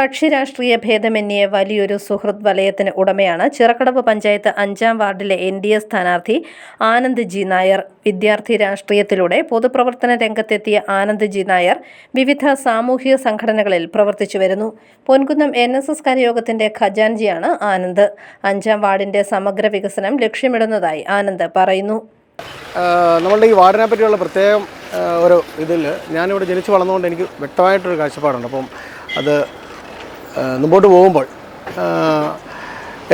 കക്ഷി രാഷ്ട്രീയ ഭേദമന്യേ വലിയൊരു സുഹൃത് വലയത്തിന് ഉടമയാണ്. ചിറക്കടവ് പഞ്ചായത്ത് അഞ്ചാം വാർഡിലെ എൻ ഡി എ സ്ഥാനാർത്ഥി ആനന്ദ് ജി നായർ. വിദ്യാർത്ഥി രാഷ്ട്രീയത്തിലൂടെ പൊതുപ്രവർത്തന രംഗത്തെത്തിയ ആനന്ദ് ജി നായർ വിവിധ സാമൂഹിക സംഘടനകളിൽ പ്രവർത്തിച്ചു വരുന്നു. പൊൻകുന്നം എൻ എസ് എസ് കരയോഗത്തിന്റെ ഖജാൻജിയാണ് ആനന്ദ്. അഞ്ചാം വാർഡിന്റെ സമഗ്ര വികസനം ലക്ഷ്യമിടുന്നതായി ആനന്ദ് പറയുന്നു. നമ്മളുടെ ഈ വാർഡിനെ പറ്റിയുള്ള പ്രത്യേകം ഒരു ഇതിൽ ഞാനിവിടെ ജനിച്ചു വളർന്നുകൊണ്ട് എനിക്ക് വ്യക്തമായിട്ടൊരു കാഴ്ചപ്പാടുണ്ട്. അപ്പം അത് മുമ്പോട്ട് പോകുമ്പോൾ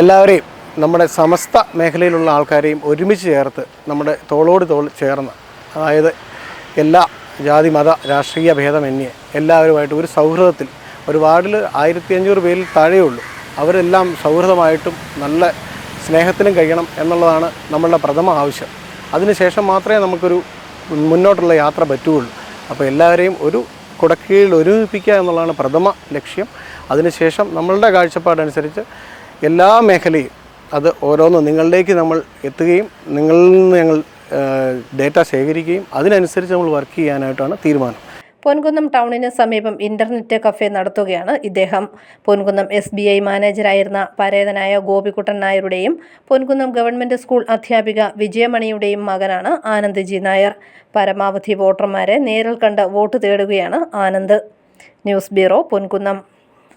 എല്ലാവരെയും നമ്മുടെ സമസ്ത മേഖലയിലുള്ള ആൾക്കാരെയും ഒരുമിച്ച് ചേർത്ത് നമ്മുടെ തോളോട് തോൾ ചേർന്ന് അതായത് എല്ലാ ജാതി മത രാഷ്ട്രീയ ഭേദമന്യേ എല്ലാവരുമായിട്ട് ഒരു സൗഹൃദത്തിൽ ഒരു വാർഡിൽ ആയിരത്തി അഞ്ഞൂറ് പേരിൽ താഴെയുള്ളൂ. അവരെല്ലാം സൗഹൃദമായിട്ടും നല്ല സ്നേഹത്തിലും കഴിയണം എന്നുള്ളതാണ് നമ്മളുടെ പ്രഥമ ആവശ്യം. അതിനുശേഷം മാത്രമേ നമുക്കൊരു മുന്നോട്ടുള്ള യാത്ര പറ്റുകയുള്ളൂ. അപ്പോൾ എല്ലാവരെയും ഒരു കുടക്കീഴിൽ ഒരുമിപ്പിക്കുക എന്നുള്ളതാണ് പ്രഥമ ലക്ഷ്യം. അതിനുശേഷം നമ്മളുടെ കാഴ്ചപ്പാടനുസരിച്ച് എല്ലാ മേഖലയും അത് ഓരോന്നും നിങ്ങളിലേക്ക് നമ്മൾ എത്തുകയും നിങ്ങളിൽ നിന്ന് ഞങ്ങൾ ഡേറ്റ ശേഖരിക്കുകയും അതിനനുസരിച്ച് നമ്മൾ വർക്ക് ചെയ്യാനായിട്ടാണ് തീരുമാനം. പൊൻകുന്നം ടൗണിന് സമീപം ഇന്റർനെറ്റ് കഫേ നടത്തുകയാണ് ഇദ്ദേഹം. പൊൻകുന്നം എസ് ബി ഐ മാനേജറായിരുന്ന പരേതനായ ഗോപികുട്ടൻ നായരുടെയും പൊൻകുന്നം ഗവൺമെന്റ് സ്കൂൾ അധ്യാപിക വിജയമണിയുടെയും മകനാണ് ആനന്ദ് ജി നായർ. പരമാവധി വോട്ടർമാരെ നേരിൽ കണ്ട് വോട്ട് തേടുകയാണ് ആനന്ദ്. News bureau Ponkunnam.